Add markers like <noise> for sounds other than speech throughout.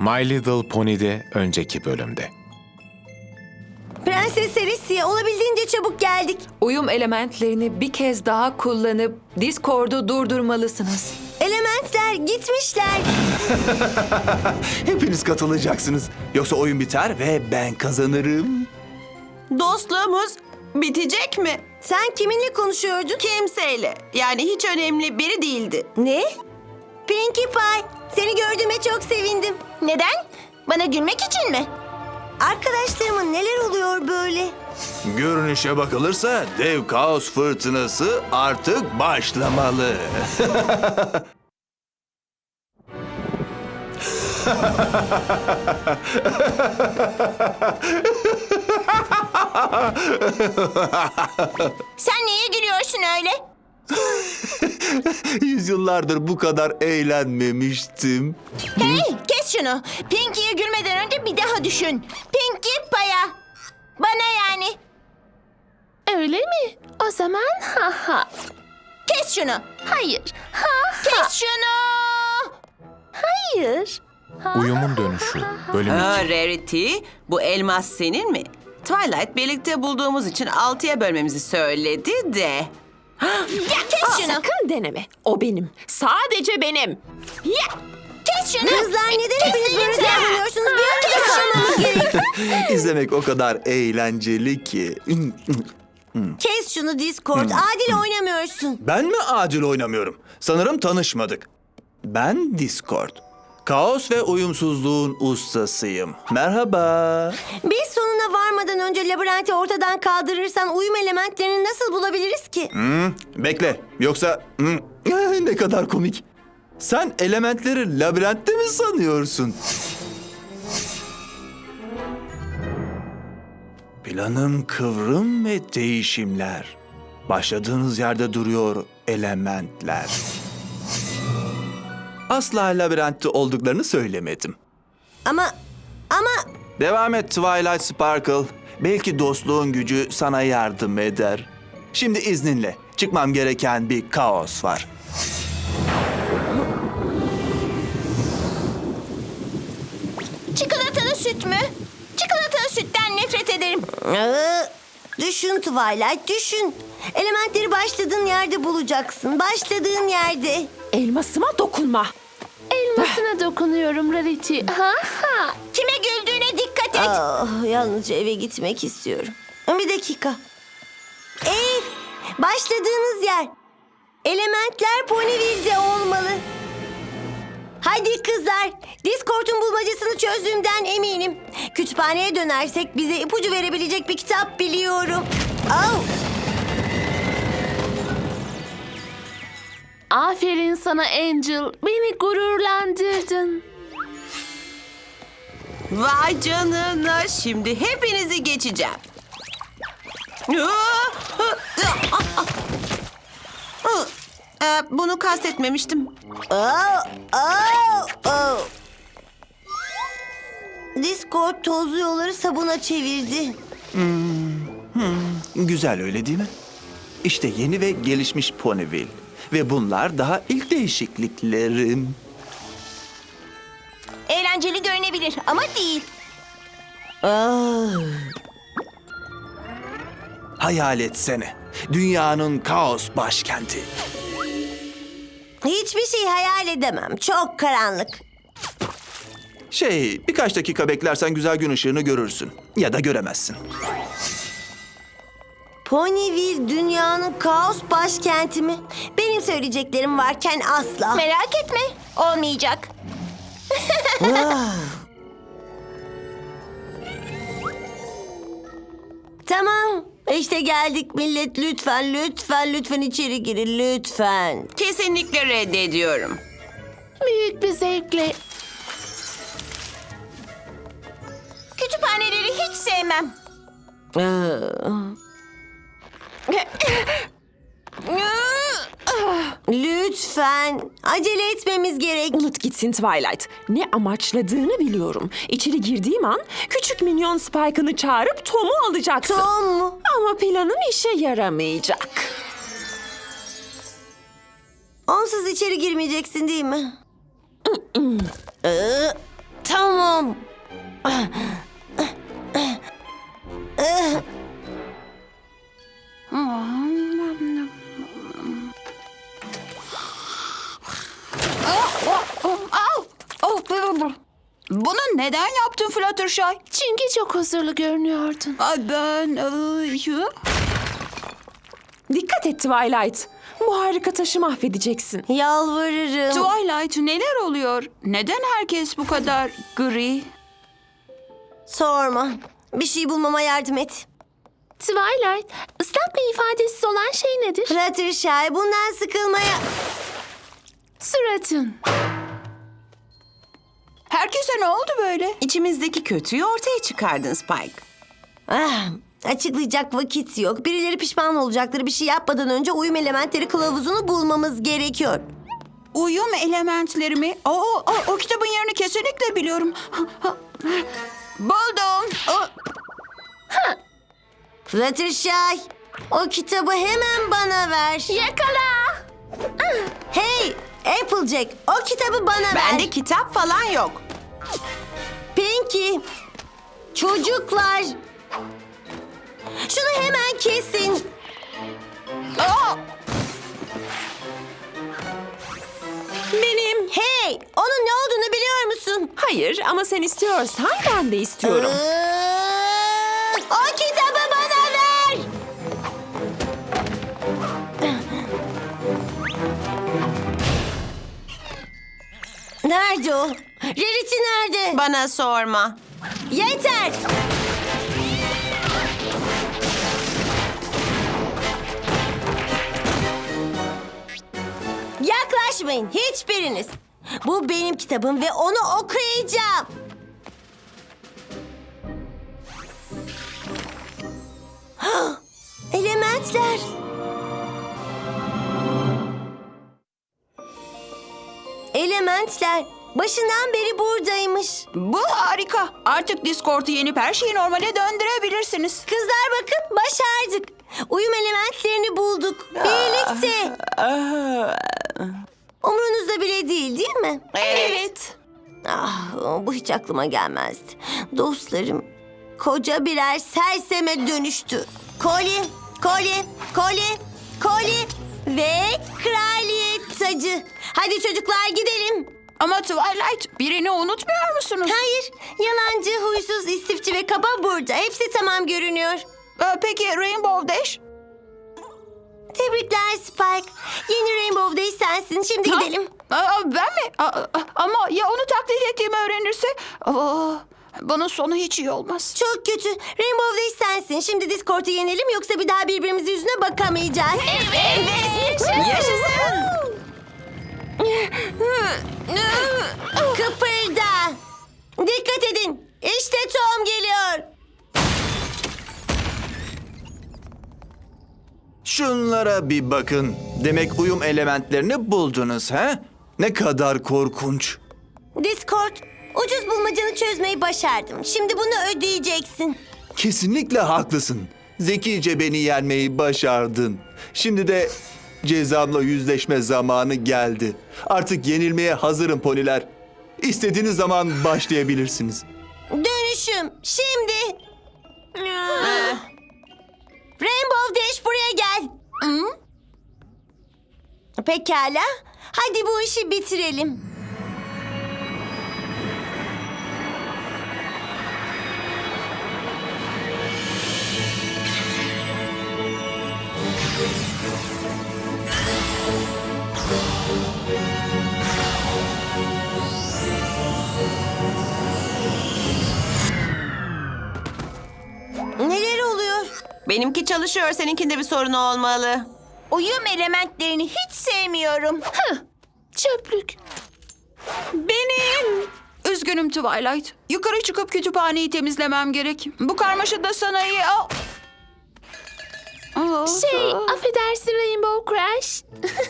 My Little Pony'de önceki bölümde. Prenses Alicia olabildiğince çabuk geldik. Uyum elementlerini bir kez daha kullanıp Discord'u durdurmalısınız. Elementler gitmişler. <laughs> Hepiniz katılacaksınız. Yoksa oyun biter ve ben kazanırım. Dostluğumuz bitecek mi? Sen kiminle konuşuyordun? Kimseyle. Yani hiç önemli biri değildi. Ne? Pinkie Pie. Seni gördüğüme çok sevindim. Neden? Bana gülmek için mi? Arkadaşlarıma neler oluyor böyle? Görünüşe bakılırsa dev kaos fırtınası artık başlamalı. Sen niye gülüyorsun öyle? <laughs> Yüzyıllardır bu kadar eğlenmemiştim. Hey kes şunu. Pinkie'ye gülmeden önce bir daha düşün. Pinkie Pie'a. Bana yani. Öyle mi? O zaman ha ha. Kes şunu. Hayır. Ha Kes şunu. hayır. Uyumun dönüşü bölüm Ha, 2. Rarity, bu elmas senin mi? Twilight birlikte bulduğumuz için altıya bölmemizi söyledi de. Ya kes şunu. Sakın deneme. O benim. Sadece benim. Ya. Kes şunu. Kızlar neden hepiniz böyle davranıyorsunuz? Bir önce sormamız gerek. <laughs> İzlemek o kadar eğlenceli ki. Kes şunu Discord. Adil oynamıyorsun. Ben mi adil oynamıyorum? Sanırım tanışmadık. Ben Discord. Kaos ve uyumsuzluğun ustasıyım. Merhaba. Biz sonuna varmadan önce labirenti ortadan kaldırırsan uyum elementlerini nasıl bulabiliriz ki? Hmm, bekle. Yoksa hmm, <laughs> ne kadar komik. Sen elementleri labirentte mi sanıyorsun? Planım kıvrım ve değişimler. Başladığınız yerde duruyor elementler. Asla labirentte olduklarını söylemedim. Ama ama Devam et Twilight Sparkle. Belki dostluğun gücü sana yardım eder. Şimdi izninle çıkmam gereken bir kaos var. çikolatalı süt mü? Çikolatalı sütten nefret ederim. düşün Twilight düşün. Elementleri başladığın yerde bulacaksın. Başladığın yerde. Elmasıma dokunma. Elmasına dokunuyorum Rarity. Ha ha. Kime güldüğüne dikkat et. Ah, yalnızca eve gitmek istiyorum. Bir dakika. Ev, başladığınız yer. Elementler Ponyville'de olmalı. Hadi kızlar, Discord'un bulmacasını çözdüğümden eminim. Kütüphaneye dönersek bize ipucu verebilecek bir kitap biliyorum. Oh, Aferin sana Angel. Beni gururlandırdın. Vay canına, şimdi hepinizi geçeceğim. <laughs> Ee, Bunu kastetmemiştim. oh, oh, oh. Discord tozlu yolları sabuna çevirdi. Güzel öyle değil mi? İşte yeni ve gelişmiş Ponyville. Ve bunlar daha ilk değişikliklerim. Eğlenceli görünebilir ama değil. Ah. Hayal etsene. Dünyanın kaos başkenti. Hiçbir şey hayal edemem. Çok karanlık. Şey, birkaç dakika beklersen güzel gün ışığını görürsün. Ya da göremezsin. Ponyville dünyanın kaos başkenti mi? Benim söyleyeceklerim varken asla. Merak etme. Olmayacak. <laughs> tamam. İşte geldik millet. Lütfen, lütfen, lütfen içeri girin. Lütfen. Kesinlikle reddediyorum. Büyük bir zevkle. Kütüphaneleri hiç sevmem. Lütfen. Acele etmemiz gerek. Unut gitsin Twilight. Ne amaçladığını biliyorum. İçeri girdiğim an küçük minyon Spike'ını çağırıp Tom'u alacaksın. Tom mu? Ama planın işe yaramayacak. Onsuz içeri girmeyeceksin değil mi? Ee, tamam. Bunu neden yaptın Fluttershy? Çünkü çok huzurlu görünüyordun. Ay ben... Iı, Dikkat et Twilight. Bu harika taşı mahvedeceksin. Yalvarırım. Twilight neler oluyor? Neden herkes bu kadar gri? Sorma. Bir şey bulmama yardım et. Twilight, ıslak ve ifadesiz olan şey nedir? Fluttershy bundan sıkılmaya... Suratın. Herkese ne oldu böyle? İçimizdeki kötüyü ortaya çıkardın Spike. Ah, açıklayacak vakit yok. Birileri pişman olacakları bir şey yapmadan önce uyum elementleri kılavuzunu bulmamız gerekiyor. Uyum elementleri mi? Oo, o, o kitabın yerini kesinlikle biliyorum. <laughs> Buldum. O, Fluttershy, o kitabı hemen bana ver. Yakala! Hey, Applejack, o kitabı bana ver. Bende kitap falan yok. Pinky, çocuklar. Şunu hemen kesin. Aa, Benim. Hey, onun ne olduğunu biliyor musun? Hayır ama sen istiyorsan ben de istiyorum. Iıı, Nerede o? Rarity nerede? Bana sorma. Yeter. Yaklaşmayın hiçbiriniz. Bu benim kitabım ve onu okuyacağım. <gasps> Elementler. Elementler başından beri buradaymış. bu harika. Artık Discord'u yenip her şeyi normale döndürebilirsiniz. Kızlar bakın başardık. Uyum elementlerini bulduk. Birlikte. Umrunuzda bile değil değil mi? Evet. Ah, bu hiç aklıma gelmezdi. Dostlarım koca birer serseme dönüştü. Kolye, kolye, kolye, kolye ve kraliyet tacı. Hadi çocuklar gidelim. Ama Twilight birini unutmuyor musunuz? Hayır, yalancı, huysuz, istifçi ve kaba burada. Hepsi tamam görünüyor. Ee, peki Rainbow Dash? Tebrikler Spike. Yeni Rainbow Day sensin. Şimdi Ha? gidelim. Aa, ben mi? Aa, aa, ama ya onu taklit ettiğimi öğrenirse? Aa, bunun sonu hiç iyi olmaz. Çok kötü. Rainbow Day sensin. Şimdi Discord'u yenelim yoksa bir daha birbirimizin yüzüne bakamayacağız. Evet. Yaşasın. Kıpırda. Dikkat edin. İşte Tom geliyor. Şunlara bir bakın. Demek uyum elementlerini buldunuz ha? Ne kadar korkunç. Discord, ucuz bulmacanı çözmeyi başardım. Şimdi bunu ödeyeceksin. Kesinlikle haklısın. Zekice beni yenmeyi başardın. Şimdi de cezamla yüzleşme zamanı geldi. Artık yenilmeye hazırım poniler. İstediğiniz zaman başlayabilirsiniz. Dönüşüm. Şimdi. Rainbow Dash buraya gel. Pekala. Hadi bu işi bitirelim. Benimki çalışıyor. Seninkinde bir sorun olmalı. Uyum elementlerini hiç sevmiyorum. Çöplük. Benim. Üzgünüm Twilight. Yukarı çıkıp kütüphaneyi temizlemem gerek. Bu karmaşada sana iyi... Aa. Aa. Şey, affedersin Rainbow Crash.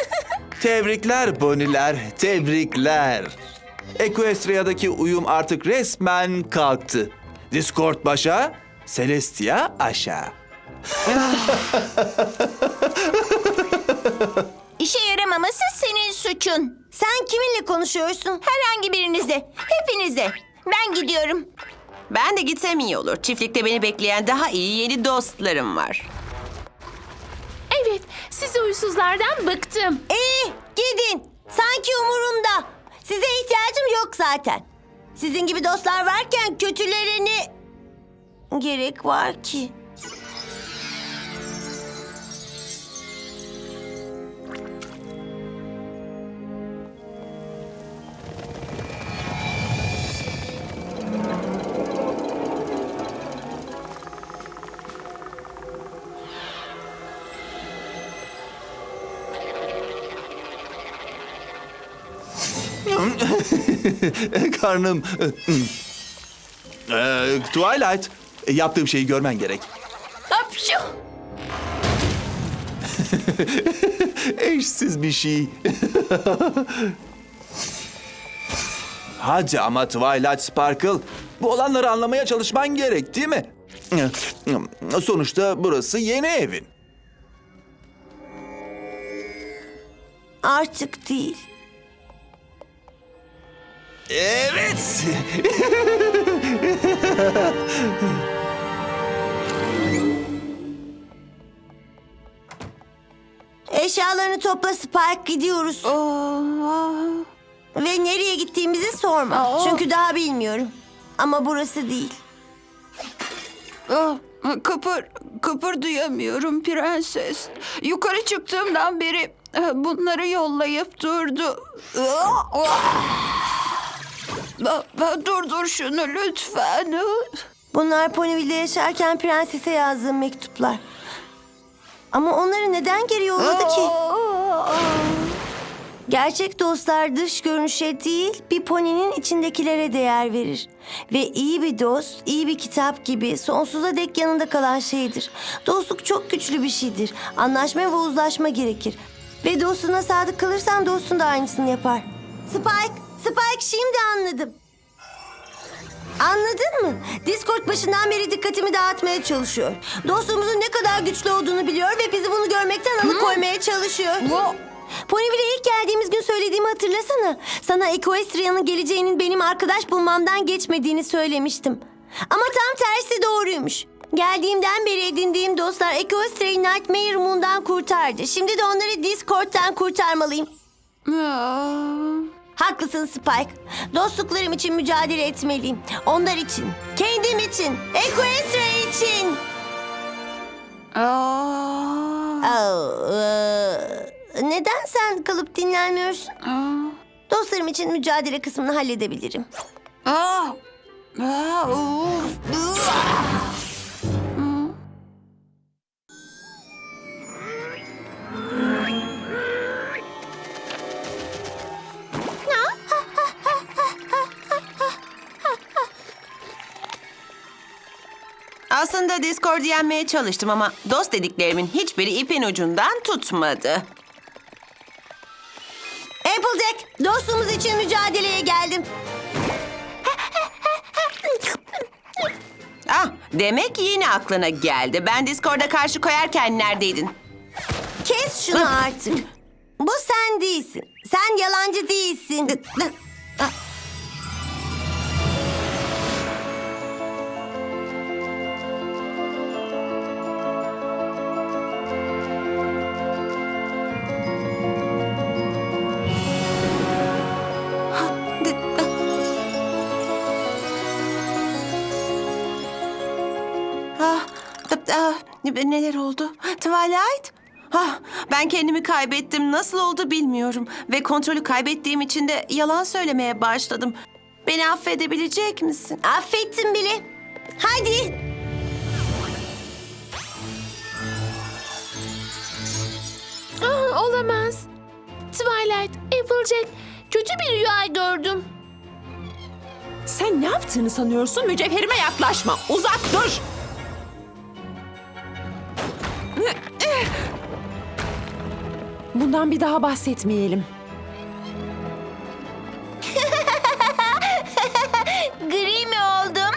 <laughs> Tebrikler poniler, tebrikler. Equestria'daki uyum artık resmen kalktı. Discord başa, Celestia aşağı. <laughs> İşe yaramaması senin suçun. Sen kiminle konuşuyorsun? Herhangi birinizle, hepinizle. Ben gidiyorum. Ben de gitsem iyi olur. Çiftlikte beni bekleyen daha iyi yeni dostlarım var. Evet, sizi uysuzlardan bıktım. İyi, gidin. Sanki umurumda. Size ihtiyacım yok zaten. Sizin gibi dostlar varken kötülere ne gerek var ki? <laughs> Karnım. Ee, Twilight, yaptığım şeyi görmen gerek. Hapşu. <laughs> Eşsiz bir şey. <laughs> Hadi ama Twilight Sparkle. Bu olanları anlamaya çalışman gerek değil mi? Sonuçta burası yeni evin. Artık değil. Evet. Eşyalarını topla Spike gidiyoruz. Ve nereye gittiğimizi sorma. Aa. Çünkü daha bilmiyorum. Ama burası değil. Ah, Kıpır, kıpır duyamıyorum prenses. Yukarı çıktığımdan beri eh, bunları yollayıp durdu. Ah, ah. Ah, Durdur şunu lütfen. Bunlar Ponyville'de yaşarken prensese yazdığım mektuplar. Ama onları neden geri yolladı ki? Gerçek dostlar dış görünüşe değil, bir poninin içindekilere değer verir. Ve iyi bir dost, iyi bir kitap gibi sonsuza dek yanında kalan şeydir. Dostluk çok güçlü bir şeydir. Anlaşma ve uzlaşma gerekir. Ve dostuna sadık kalırsan dostun da aynısını yapar. Spike, Spike şimdi anladım. Anladın mı? Discord başından beri dikkatimi dağıtmaya çalışıyor. Dostluğumuzun ne kadar güçlü olduğunu biliyor ve bizi bunu görmekten alıkoymaya çalışıyor. Ponyville'e ilk geldiğimiz gün söylediğimi hatırlasana. Sana Equestria'nın geleceğinin benim arkadaş bulmamdan geçmediğini söylemiştim. Ama tam tersi doğruymuş. Geldiğimden beri edindiğim dostlar Equestria'yı Nightmare Moon'dan kurtardı. Şimdi de onları Discord'dan kurtarmalıyım. Ah. Haklısın Spike. Dostluklarım için mücadele etmeliyim. Onlar için, kendim için, Equestria için. Ah. Oh, eee, neden sen kalıp dinlenmiyorsun? Ah. Dostlarım için mücadele kısmını halledebilirim. Ah. Ah. uf. Ah. Aslında Discord'u yenmeye çalıştım ama dost dediklerimin hiçbiri ipin ucundan tutmadı. Applejack, dostluğumuz için mücadeleye geldim. Ah, demek yine aklına geldi. Ben Discord'a karşı koyarken neredeydin? Kes şunu artık. Bu sen değilsin. Sen yalancı değilsin. Neler oldu? Twilight? Ah, ben kendimi kaybettim. Nasıl oldu bilmiyorum. Ve kontrolü kaybettiğim için de yalan söylemeye başladım. Beni affedebilecek misin? Affettim bile. Hadi. Ah, olamaz. Twilight, Applejack, kötü bir rüya gördüm. Sen ne yaptığını sanıyorsun? Mücevherime yaklaşma. Uzak dur. Bundan bir daha bahsetmeyelim. <laughs> Gri mi oldum?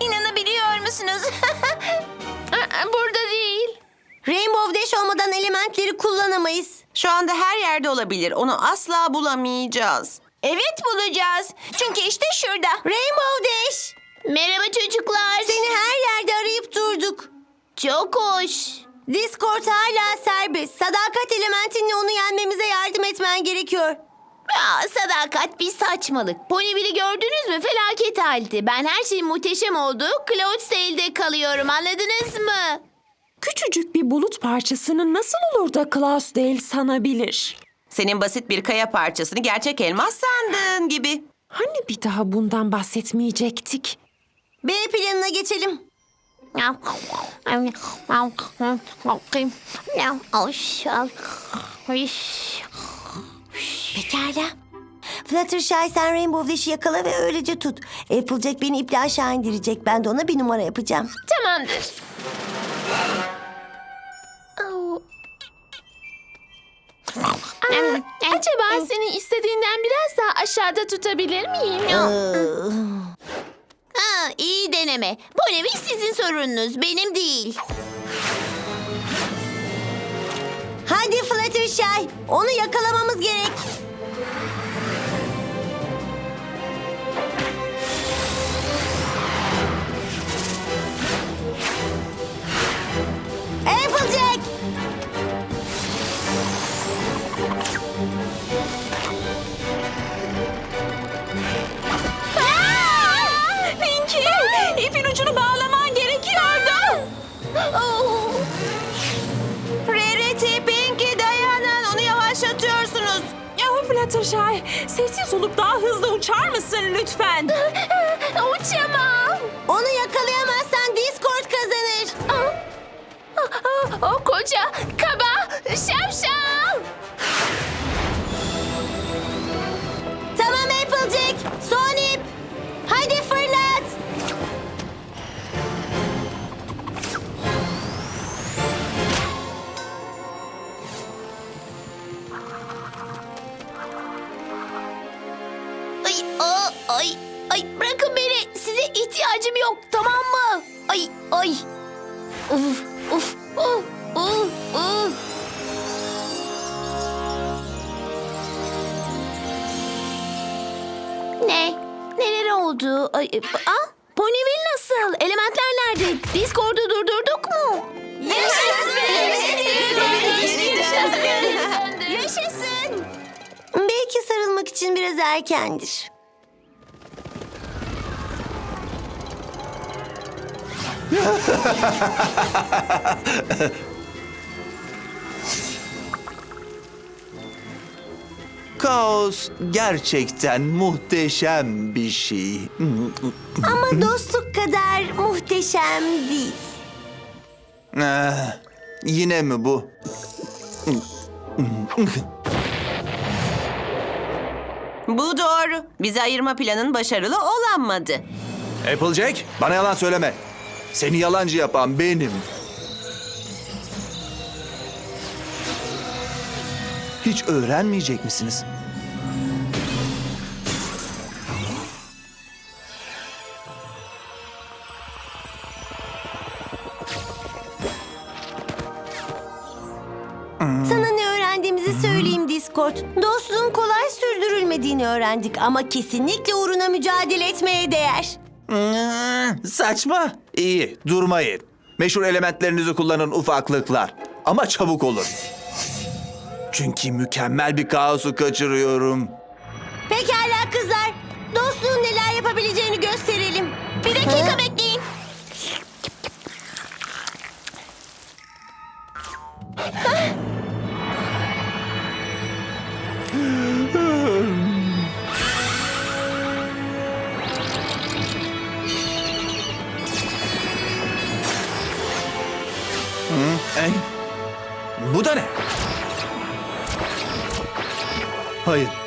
<laughs> İnanabiliyor musunuz? <laughs> Burada değil. Rainbow Dash olmadan elementleri kullanamayız. Şu anda her yerde olabilir. Onu asla bulamayacağız. Evet bulacağız. Çünkü işte şurada. Rainbow Dash. Merhaba çocuklar. Seni her yerde arayıp durduk. Çok hoş. Discord hala serbest. Sadakat elementinle onu yenmemize yardım etmen gerekiyor. Aa, sadakat bir saçmalık. Ponyville'i gördünüz mü? Felaket halde. Ben her şeyin muhteşem olduğu Cloudsdale'de kalıyorum. Anladınız mı? Küçücük bir bulut parçasını nasıl olur da Klausdale sanabilir? Senin basit bir kaya parçasını gerçek elmas sandığın gibi. Hani bir daha bundan bahsetmeyecektik? B planına geçelim. Pekala. Fluttershy sen Rainbow Dash'i yakala ve öylece tut. Applejack beni iple aşağı indirecek. Ben de ona bir numara yapacağım. Tamamdır. Aa, acaba seni istediğinden biraz daha aşağıda tutabilir miyim? Aa, iyi deneme. Ponyville sizin sorununuz, benim değil. Hadi Fluttershy. Onu yakalamamız gerek. Sessiz olup daha hızlı uçar mısın lütfen? <laughs> Uçamam. Onu yakalayamazsan Discord kazanır. Aa, aa, O koca, kaba, şapşal. Biraz erkendir. <laughs> Kaos gerçekten muhteşem bir şey. <laughs> Ama dostluk kadar muhteşem değil. Ah, yine mi bu? <laughs> Bu doğru. Bizi ayırma planın başarılı olanmadı. Applejack, bana yalan söyleme. Seni yalancı yapan benim. Hiç öğrenmeyecek misiniz? Sürdürülmediğini öğrendik ama kesinlikle uğruna mücadele etmeye değer. Hmm, Saçma. İyi, durmayın. Meşhur elementlerinizi kullanın ufaklıklar. Ama çabuk olun. Çünkü mükemmel bir kaosu kaçırıyorum. Pekala kızlar. Dostluğun neler yapabileceğini gösterelim. Bir dakika bekleyin. Hayır.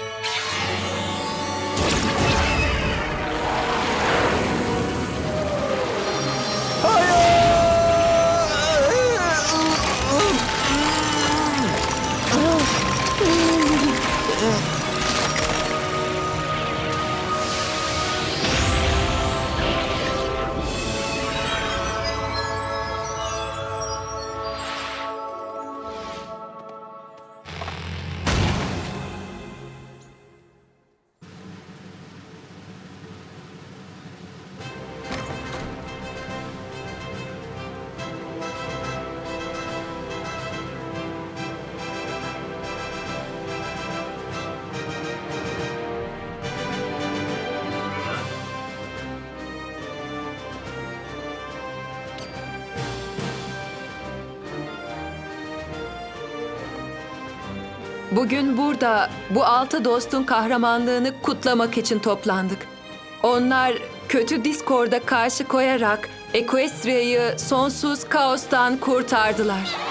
Bugün burada bu altı dostun kahramanlığını kutlamak için toplandık. Onlar kötü Discord'a karşı koyarak Equestria'yı sonsuz kaostan kurtardılar.